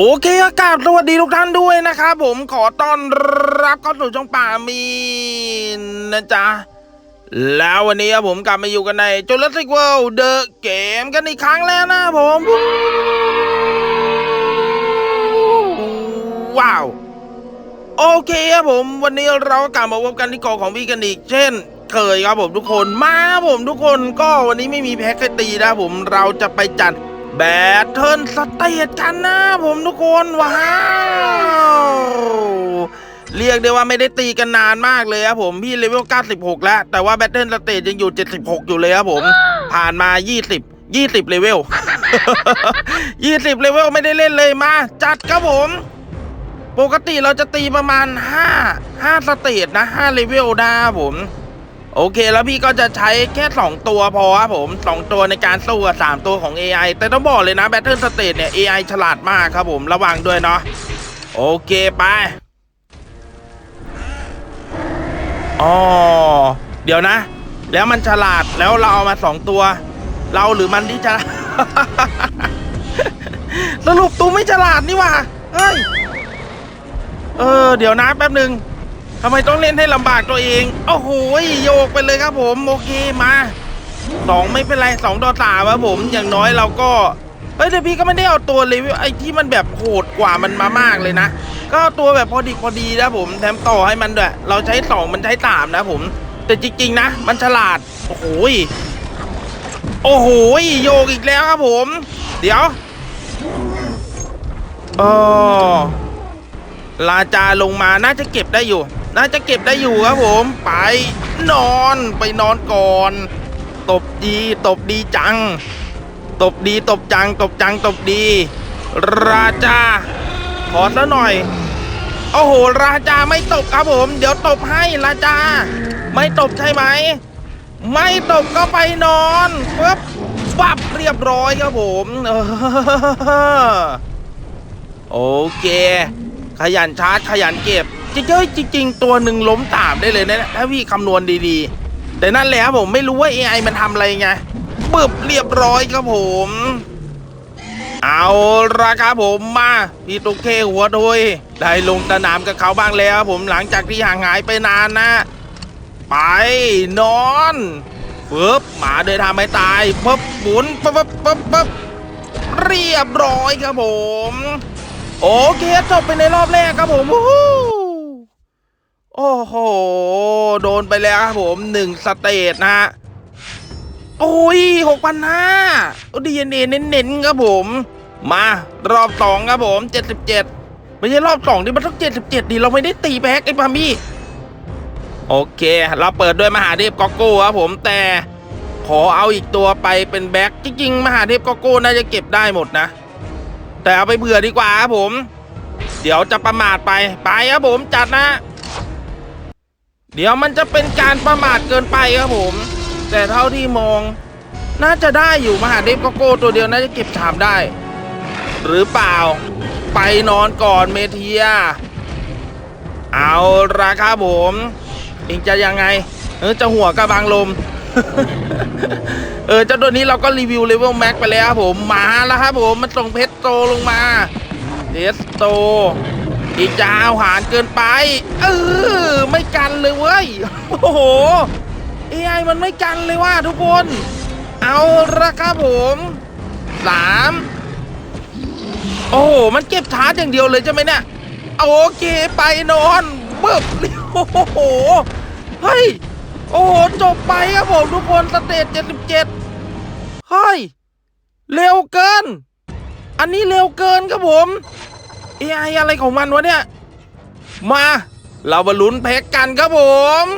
โอเคอากาศสวัสดีทุกท่านด้วยนะครับผมขอต้อนรับเข้าสู่ช่องป่ามีนนะจ๊ะ แล้ววันนี้ผมกลับมาอยู่กันใน Jurassic World The Game กันอีกครั้งแล้วนะผม ว้าว โอเคครับผม วันนี้เรากลับมาพบกันที่เกาะของพี่กันอีก เช่น เคยครับผมทุกคนมาผมทุกคนก็วันนี้ไม่มีแพ็กให้ตีนะผมเราจะไปจัด แบทเทิลสเตทกันนะผมทุกคนว้าว เรียกได้ว่าไม่ได้ตีกันนานมากเลยครับผมพี่เลเวล 96 แล้ว แต่ว่าแบทเทิลสเตทยังอยู่ 76 อยู่เลยครับผม ผ่านมา 20 20 เลเวล 20 เลเวลไม่ได้เล่นเลยมา จัดครับผม ปกติเราจะตีประมาณ 5 5 สเตจนะ 5 เลเวลนะครับผม โอเคแล้วพี่ก็จะใช้แค่ 2 ตัวพอครับผม 2 ตัวในการสู้กับ3ตัวของ AI แต่ต้องบอกเลยนะ Battle Stage เนี่ย AI ฉลาดมากครับผมระวังด้วยเนาะโอเคไปอ๋อเดี๋ยวนะ แล้วมันฉลาดแล้วเราเอามา 2 ตัว เราหรือมันที่จะสรุปตูไม่ฉลาดนี่ว่าเฮ้ยเออเดี๋ยวนะแป๊บหนึ่ง ทำไมต้องเล่นให้ลำบากตัวเอง โอ้โหโยกไปเลยครับผม โอเคมาสองไม่เป็นไรสองต่อสามครับผมอย่างน้อยเราก็เฮ้ยแต่พี่ก็ไม่ได้เอาตัวเลเวลไอ้ที่มันแบบโหดกว่ามันมามากเลยนะ ก็เอาตัวแบบพอดีพอดีนะผมแถมต่อให้มันด้วยเราใช้สองมันใช้สามนะผม แต่จริงๆนะ มันฉลาด โอ้โหยโอ้โหยโยกอีกแล้วครับผม เดี๋ยวอ๋อลาจาลงมาน่าจะเก็บได้อยู่ น่าจะเก็บได้อยู่ครับผมไปนอนไปนอนก่อน ตบดีตบดีจัง ตบดีตบจัง ตบจังตบดี ราจาขอซะหน่อยโอ้โหราจาไม่ตบครับผม เดี๋ยวตบให้ราจาไม่ตบใช่ไหม ไม่ตบก็ไปนอนปึ๊บปับเรียบร้อยครับผมโอเค ขยันชาร์จขยันเก็บ จริงๆจริง ๆ ตัวหนึ่งล้มตามได้เลยนะถ้าพี่คำนวณดีๆ แต่นั่นแหละครับผมไม่รู้ว่า AI มันทำอะไรไงบึบเรียบร้อยครับผม เอาละครับผมมา พี่ตุ๊กเคหัวโดยได้ลงสนามกับเขาบ้างแล้วผมหลังจากที่ห่างหายไปนานนะ ไปนอนปึ๊บหมาเดินทางไม่ตายปึ๊บหมุนปึ๊บปึ๊บปึ๊บปึ๊บเรียบร้อยครับผม โอเคจบไปในรอบแรกครับผมวู้ โอ้โห โดนไปแล้วครับผมหนึ่งสเตจนะฮะ โอ้ยหกพันห้าดีเอ็นเเน้นๆครับผม มารอบสองครับผมเจ็ดสิบเจ็ดไม่ใช่รอบสองที่มันต้องเจ็ดสิบเจ็ดดิเราไม่ได้ตีแบ็กไอ้พามี่โอเค เราเปิดด้วยมหาเทพกอโก้ครับผมแต่ขอเอาอีกตัวไปเป็นแบ็กจริงๆ มหาเทพกอโก้น่าจะเก็บได้หมดนะ แต่เอาไปเผื่อดีกว่าครับผม เดี๋ยวจะประมาทไปไปครับผมจัดนะ เดี๋ยวมันจะเป็นการประมาทเกินไปครับผม แต่เท่าที่มอง น่าจะได้อยู่มหาเทพโกโก้ตัวเดียวน่าจะเก็บชามได้ หรือเปล่า ไปนอนก่อนเมเทีย เอาราคาผมเองจะยังไง เออจะหัวกระบังลม เออเจ้าตัวนี้เราก็รีวิวเลเวลแม็กไปแล้วครับผม มาแล้วครับผม มันส่งเพชรโตลงมาเพชรโต อีกจะเอาหารเกินไป เออไม่กันเลยเว้ย โอ้โห AI มันไม่กันเลยว่าทุกคน เอาละครับผมสามโอ้โห มันเก็บชาร์จอย่างเดียวเลยใช่ไหมเนี่ย โอเคไปนอนบึบโอ้โห เฮ้ย โอ้โห จบไปครับผมทุกคนสเตจ77เฮ้ย เร็วเกิน อันนี้เร็วเกินครับผม AI อะไรของมันวะเนี่ย มา เรามาลุ้นแพ็กกันครับผม77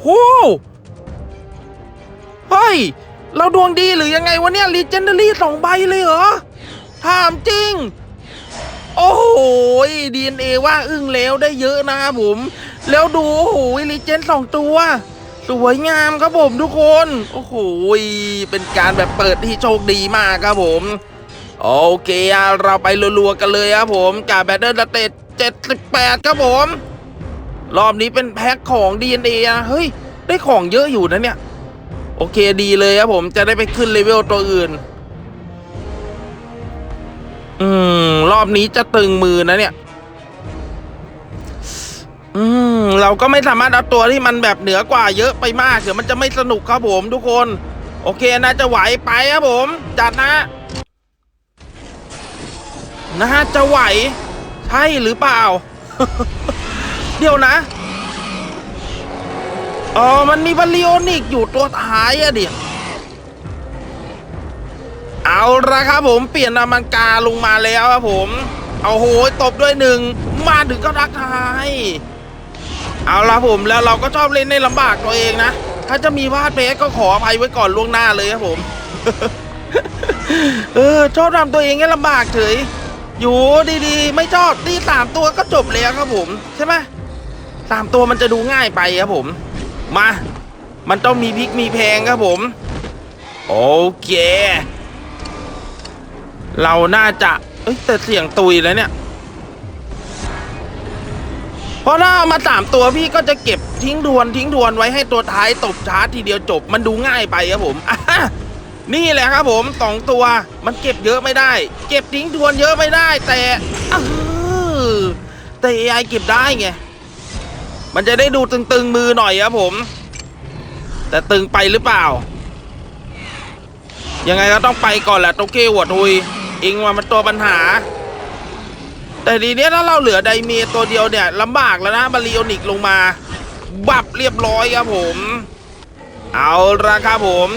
โหเฮ้ย เราดวงดีหรือยังไงวะเนี่ยลีเจนเดารี่สองใบเลยเหรอ ถามจริง โอ้โหดีเอ็นเอว่าอึ้งแล้วได้เยอะนะครับผม แล้วดู โอ้โหลีเจนสองตัว สวยงามครับผมทุกคน โอ้โหเป็นการแบบเปิดที่โชคดีมากครับผม โอเคเราไปรัวๆกันเลยครับผมกับแบตเตอร์สเตจ78ครับผม รอบนี้เป็นแพ็คของ DNA อะเฮ้ย ได้ของเยอะอยู่นะเนี่ย โอเคดีเลยครับผมจะได้ไปขึ้นเลเวลตัวอื่นรอบนี้จะตึงมือนะเนี่ย อืม เราก็ไม่สามารถเอาตัวที่มันแบบเหนือกว่าเยอะไปมากเดี๋ยวมันจะไม่สนุกครับผมทุกคน โอเคนะจะไหวไปครับผม จัดนะ นะฮะจะไหว ใช่หรือเปล่า เดี๋ยวนะอ๋อมันมีบาลิโอนิกอยู่ตัวท้ายอะเดี๋ยวเอาละครับผมเปลี่ยนนามังกาลงมาแล้วครับผม เอาโหยตบด้วยหนึ่งมาถึงก็ทักทาย เอาละผมแล้วเราก็ชอบเล่นในลำบากตัวเองนะ ถ้าจะมีพลาดเพสก็ขออภัยไว้ก่อนล่วงหน้าเลยครับผม เออชอบทำตัวเองให้ลำบากเฉย อยู่ดีๆ ไม่ชอบตีสามตัวก็จบแล้วครับผมใช่ไหมสามตัวมันจะดูง่ายไปครับผม มา มันต้องมีพริกมีแพงครับผม โอเค เราน่าจะเอ้ยแต่เสียงตุยแล้วเนี่ย เพราะถ้าเอามาสามตัวพี่ก็จะเก็บทิ้งทวนทิ้งทวนไว้ให้ตัวท้ายตบช้าทีเดียวจบมันดูง่ายไปครับผมอะ นี่แหละครับผมสองตัว มันเก็บเยอะไม่ได้ เก็บทิ้งทวนเยอะไม่ได้ แต่ออแต่ AI เก็บได้ไง มันจะได้ดูตึงๆมือหน่อยครับผม แต่ตึงไปหรือเปล่า ยังไงก็ต้องไปก่อนแหละโตเกียวหัวทุยอิงว่ามันตัวปัญหา แต่ทีเนี้ยถ้าเราเหลือไดเมียตัวเดียวเนี่ยลำบากแล้วนะบาริโอนิกลงมา บับเรียบร้อยครับผม เอาละครับผม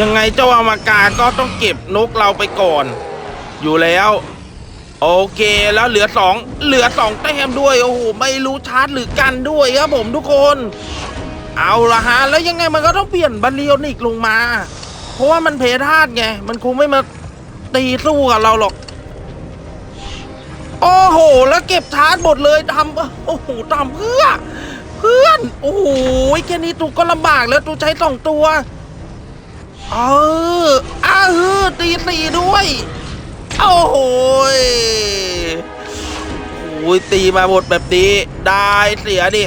ยังไงเจ้าอมากาก็ต้องเก็บนกเราไปก่อน อยู่แล้ว โอเคแล้วเหลือสองเหลือสองแต้มด้วยโอ้โหไม่รู้ชาร์จหรือกันด้วยครับผมทุกคน เอาละฮะแล้วยังไงมันก็ต้องเปลี่ยนบาริโอนิกลงมา เพราะว่ามันเพทาดไง มันคงไม่มาตีสู้กับเราหรอกโอ้โห แล้วเก็บชาร์จหมดเลยทำโอ้โหทำเพื่อ เพื่อน โอ้โหแค่นี้ตูก็ลำบากแล้วตูใช้สองตัว เอออ้าเออตีสี่ด้วย โอ้โหยโอ้ยตีมาหมดแบบนี้ ได้เสียดิ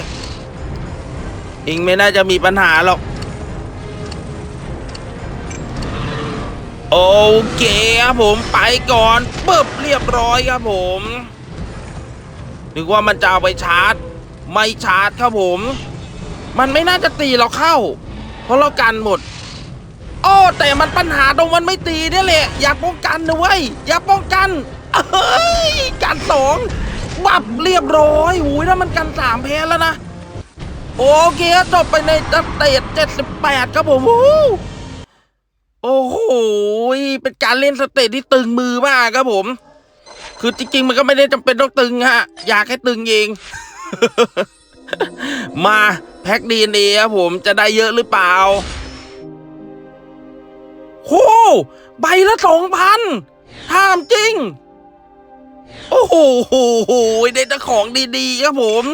อิงไม่น่าจะมีปัญหาหรอก โอเคครับผมไปก่อนปึ๊บเรียบร้อยครับผมนึกว่ามันจะเอาไปชาร์จ ไม่ชาร์จครับผม มันไม่น่าจะตีเราเข้า เพราะเรากันหมด โอ้แต่มันปัญหาตรงมันไม่ตีนี่แหละ อย่าป้องกันนะเว้ย อย่าป้องกันเฮ้ยกันสองบับเรียบร้อยหูยถ้ามันกันสามแพ้แล้วนะ โอเคจบไปในสเตจเจ็ดสิบแปดครับผมโอ้โหเป็นการเล่นสเตจที่ตึงมือมากครับผม คือจริงๆมันก็ไม่ได้จำเป็นต้องตึงฮะ อยากให้ตึงเองมาแพ็คดีเนครับผมจะได้เยอะหรือเปล่า โหใบละสองพันถามจริง โอ้โหโหโหได้แต่ของดีๆครับผม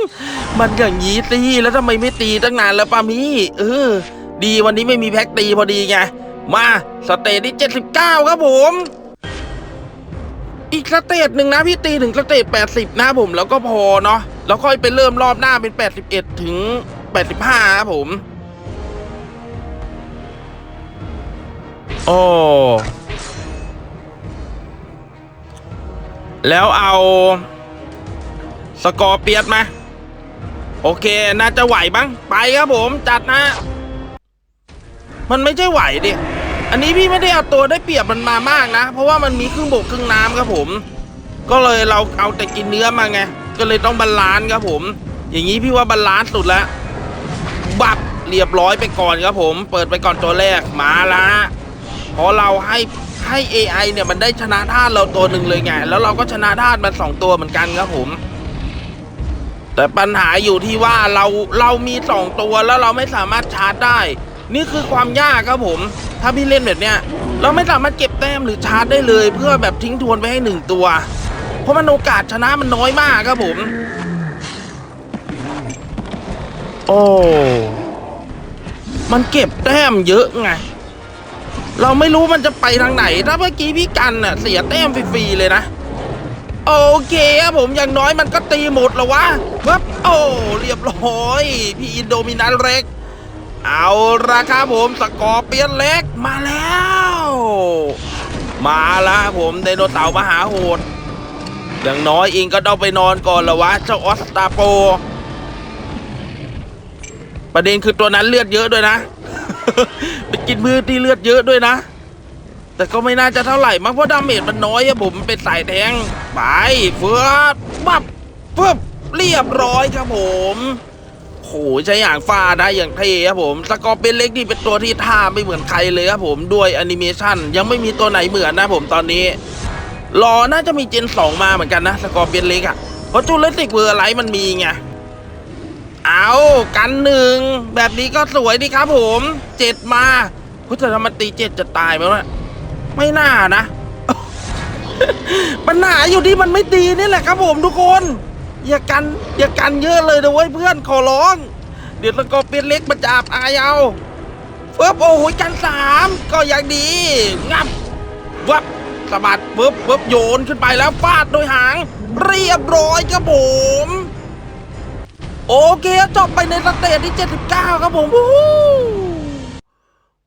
มันอย่างนี้สิแล้วทำไมไม่ตีตั้งนานแล้วปามีเออ ดีวันนี้ไม่มีแพ็กตีพอดีไง มาสเตจที่79ครับผม อีกสเตจหนึ่งนะพี่ตีถึงสเตจ80นะผมแล้วก็พอเนาะแล้วค่อยไปเริ่มรอบหน้าเป็น81ถึง85ครับผม โอ้แล้วเอาสกอร์เปียสมา โอเค น่าจะไหวบ้าง ไปครับผม จัดนะ มันไม่ใช่ไหวดิ อันนี้พี่ไม่ได้เอาตัวได้เปรียบมันมามากนะ เพราะว่ามันมีครึ่งบกครึ่งน้ำครับผม ก็เลยเราเอาแต่กินเนื้อมาไง ก็เลยต้องบาลานซ์ครับผม อย่างนี้พี่ว่าบาลานซ์สุดแล้ว บับเรียบร้อยไปก่อนครับผม เปิดไปก่อนตัวแรก มาละ เพราะเราให้ให้ AI เนี่ยมันได้ชนะธาตุเราตัวหนึ่งเลยไง แล้วเราก็ชนะธาตุมันสองตัวเหมือนกันครับผม แต่ปัญหาอยู่ที่ว่าเราเรามีสองตัวแล้วเราไม่สามารถชาร์จได้ นี่คือความยากครับผม ถ้าพี่เล่นแบบเนี้ยเราไม่สามารถเก็บแต้มหรือชาร์จได้เลย เพื่อแบบทิ้งทวนไปให้หนึ่งตัว เพราะมันโอกาสชนะมันน้อยมากครับผม โอ้ มันเก็บแต้มเยอะไง เราไม่รู้มันจะไปทางไหน ถ้าเมื่อกี้พี่กันน่ะเสียแต้มฟรีๆเลยนะ โอเคครับผมอย่างน้อยมันก็ตีหมดแล้ววะปึ๊บโอ้เรียบร้อย พี่อินโดมินันเล็ก เอาราคาผมสกอร์เปียนเล็กมาแล้ว มาละผมไดโนเสาร์มหาโหด อย่างน้อยเองก็ต้องไปนอนก่อนละวะ เจ้าออสตาโป ประเด็นคือตัวนั้นเลือดเยอะด้วยนะ ไปกินมือที่เลือดเยอะด้วยนะ แต่ก็ไม่น่าจะเท่าไหร่มั้งเพราะดาเมจมันน้อยอะผม เป็นสายแทงไปเฟือบับฟึบเรียบร้อยครับผมโหใช้อย่างฟาได้อย่างเท่ครับผม สกอร์เป็นเล็กนี่เป็นตัวที่ท่าไม่เหมือนใครเลยครับผมด้วยแอนิเมชันยังไม่มีตัวไหนเหมือนนะผมตอนนี้ รอน่าจะมีเจนสองมาเหมือนกันนะ สกอร์เป็นเล็กอะเพราะจูเลสิกเวอร์ไลท์มันมีไง เอากันหนึ่งแบบนี้ก็สวยดีครับผมเจ็ดมาพุทธธรรมตีเจ็ดจะตายไหมวะไม่น่านะปัญหาอยู่ที่มันไม่ตีนี่แหละครับผมทุกคน อย่ากันอย่ากันเยอะเลยนะเว้ยเพื่อนขอร้อง เดี๋ยวตะกอเป็นเล็กมาจับอายเอาเฟิบโอ้โหกันสามก็ยังดีงับวับสะบัดปึ๊บปึ๊บโยนขึ้นไปแล้วฟาดโดยหาง เรียบร้อยครับผม โอเคจบไปในสเตจที่ 79 ครับผมวู้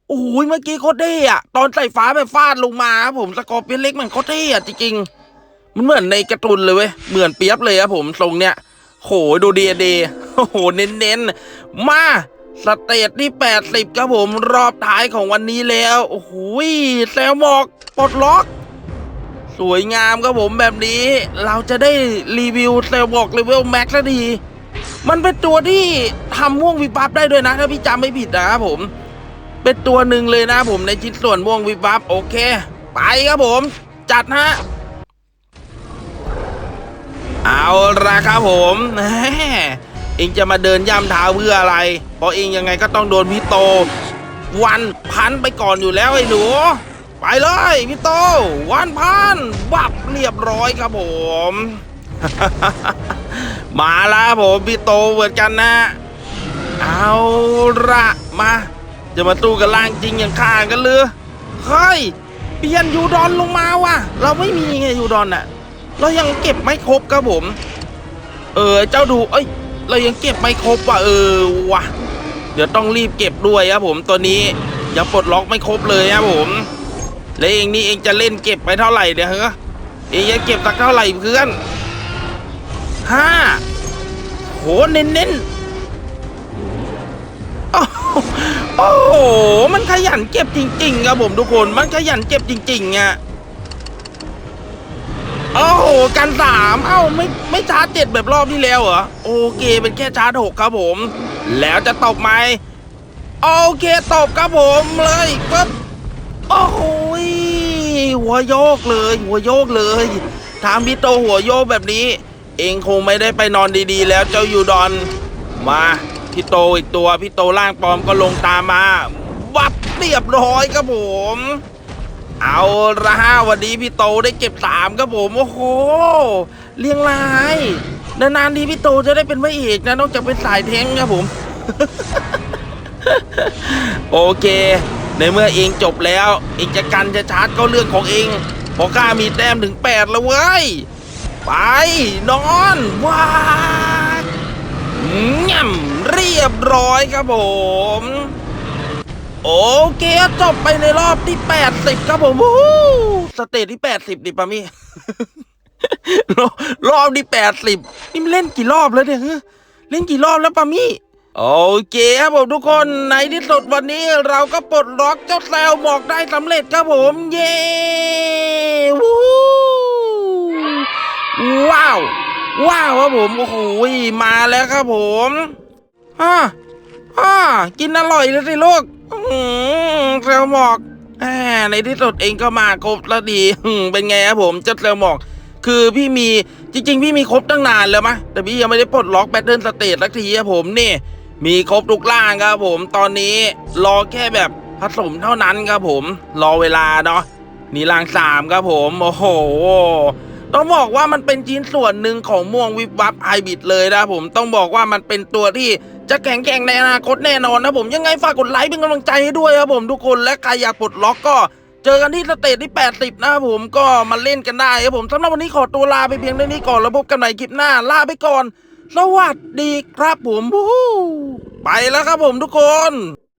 โอ้ยเมื่อกี้โคตรเท่อะตอนใส่ฟ้าแบบฟาดลงมาครับผมสกอร์เปียนเล็กมันโคตรเท่อะจริงๆมันเหมือนในการ์ตูนเลยเว้ยเหมือนเปียบเลยครับผมทรงเนี้ยโหดูดีดีโอ้โหเน้นๆ มาสเตจที่ 80 ครับผมรอบท้ายของวันนี้แล้ว โอ้โหแซลหมอกปลดล็อก สวยงามครับผมแบบนี้ เราจะได้รีวิวเซลบอกเลเวลแม็กซ์สักที มันเป็นตัวที่ทำม่วงวิบวับได้ด้วยนะ ถ้าพี่จำไม่ผิดนะครับผม เป็นตัวหนึ่งเลยนะผมในชิ้นส่วนม่วงวิบวับโอเค ไปครับผม จัดฮะเอาละครับผมแหมเองจะมาเดินย่ำเท้าเพื่ออะไร เพราะเองยังไงก็ต้องโดนพี่โต วันพันไปก่อนอยู่แล้วไอ้หนู ไปเลยพี่โต วันพันบับเรียบร้อยครับผม มาแล้วผมพี่โตเหมือนกันนะ เอาละมา จะมาตู้กับล่างจริงอย่างข้ากันเลยเฮ้ยเปลี่ยนยูดอนลงมาว่ะ เราไม่มีไงยูดอนอะเรายังเก็บไม่ครบครับผม เออเจ้าดูเอ้ย เรายังเก็บไม่ครบว่ะเออว่ะ เดี๋ยวต้องรีบเก็บด้วยครับผมตัวนี้ยังปลดล็อกไม่ครบเลยครับผมแล้วเองนี่เองจะเล่นเก็บไปเท่าไหร่เนี่ยเฮ้เองจะเก็บสักเท่าไหร่เพื่อน ห้าโหเน้นเน้นๆโอ้โหโอ้โห มันขยันเก็บจริงๆครับผมทุกคน มันขยันเก็บจริงๆอะโอ้โหกันสามเอ้าไม่ไม่ชาร์จเจ็ดแบบรอบที่แล้วเหรอ โอเคเป็นแค่ชาร์จหกครับผม แล้วจะตบไหมโอเคตบครับผมเลยปึ๊บโอ้โหยหัวโยกเลย หัวโยกเลยทางพี่โตหัวโยกแบบนี้ เองคงไม่ได้ไปนอนดีๆ แล้วเจ้ายูดอน มาพี่โตอีกตัวพี่โตร่างปลอมก็ลงตามมาวับเรียบร้อยครับผม เอาละฮะวันนี้พี่โตได้เก็บสามครับผมโอ้โหเรียงรายนานๆทีพี่โตจะได้เป็นพระเอกนะนอกจากเป็นสายแท้งครับผม โอเค ในเมื่อเองจบแล้วเองจะกันจะชาร์จก็เรื่องของเองพอข้ามีแต้มถึงแปดแล้วเว้ย ไป นอนว้าง่ำเรียบร้อยครับผม โอเคจบไปในรอบที่ 80 ครับผมวู้สเตจที่ 80 ดิปามี่รอบที่ 80 นี่มันเล่นกี่รอบแล้วเนี่ยฮะเล่นกี่รอบแล้วปามี่โอเคครับผมทุกคนในที่สุดวันนี้เราก็ปลดล็อกเจ้าแซลหมอกได้สำเร็จครับผม เย้วู้ว้าว ว้าวครับผมโอ้โหมาแล้วครับผมอ่าอ่ากินอร่อยเลยสิลูกอื้อหือแซลหมอกแหมในที่สุดเองก็มาครบแล้วดีเป็นไงครับผมเจ้าแซลหมอก คือพี่มีจริง ๆ พี่มีครบตั้งนานแล้วมะแต่พี่ยังไม่ได้ปลดล็อกแบตเทิลสเตทสักทีครับผมนี่ มีครบทุกล่างครับผมตอนนี้รอแค่แบบผสมเท่านั้นครับผม รอเวลาเนาะนี่ล่างสามครับผม โอ้โห ต้องบอกว่ามันเป็นชิ้นส่วนหนึ่งของม่วงวิบวับไฮบิดเลยนะผมต้องบอกว่ามันเป็นตัวที่จะแข็งแกร่งในอนาคตแน่นอนนะผมยังไงฝากกดไลค์เป็นกำลังใจให้ด้วยครับผมทุกคนและใครอยากปลดล็อกก็เจอกันที่สเตจที่ 80 นะครับผมก็มาเล่นกันได้ครับผมสำหรับวันนี้ขอตัวลาไปเพียงเท่านี้ก่อนแล้วพบกันใหม่คลิปหน้าลาไปก่อน สวัสดีครับผมไปแล้วครับผมทุกคน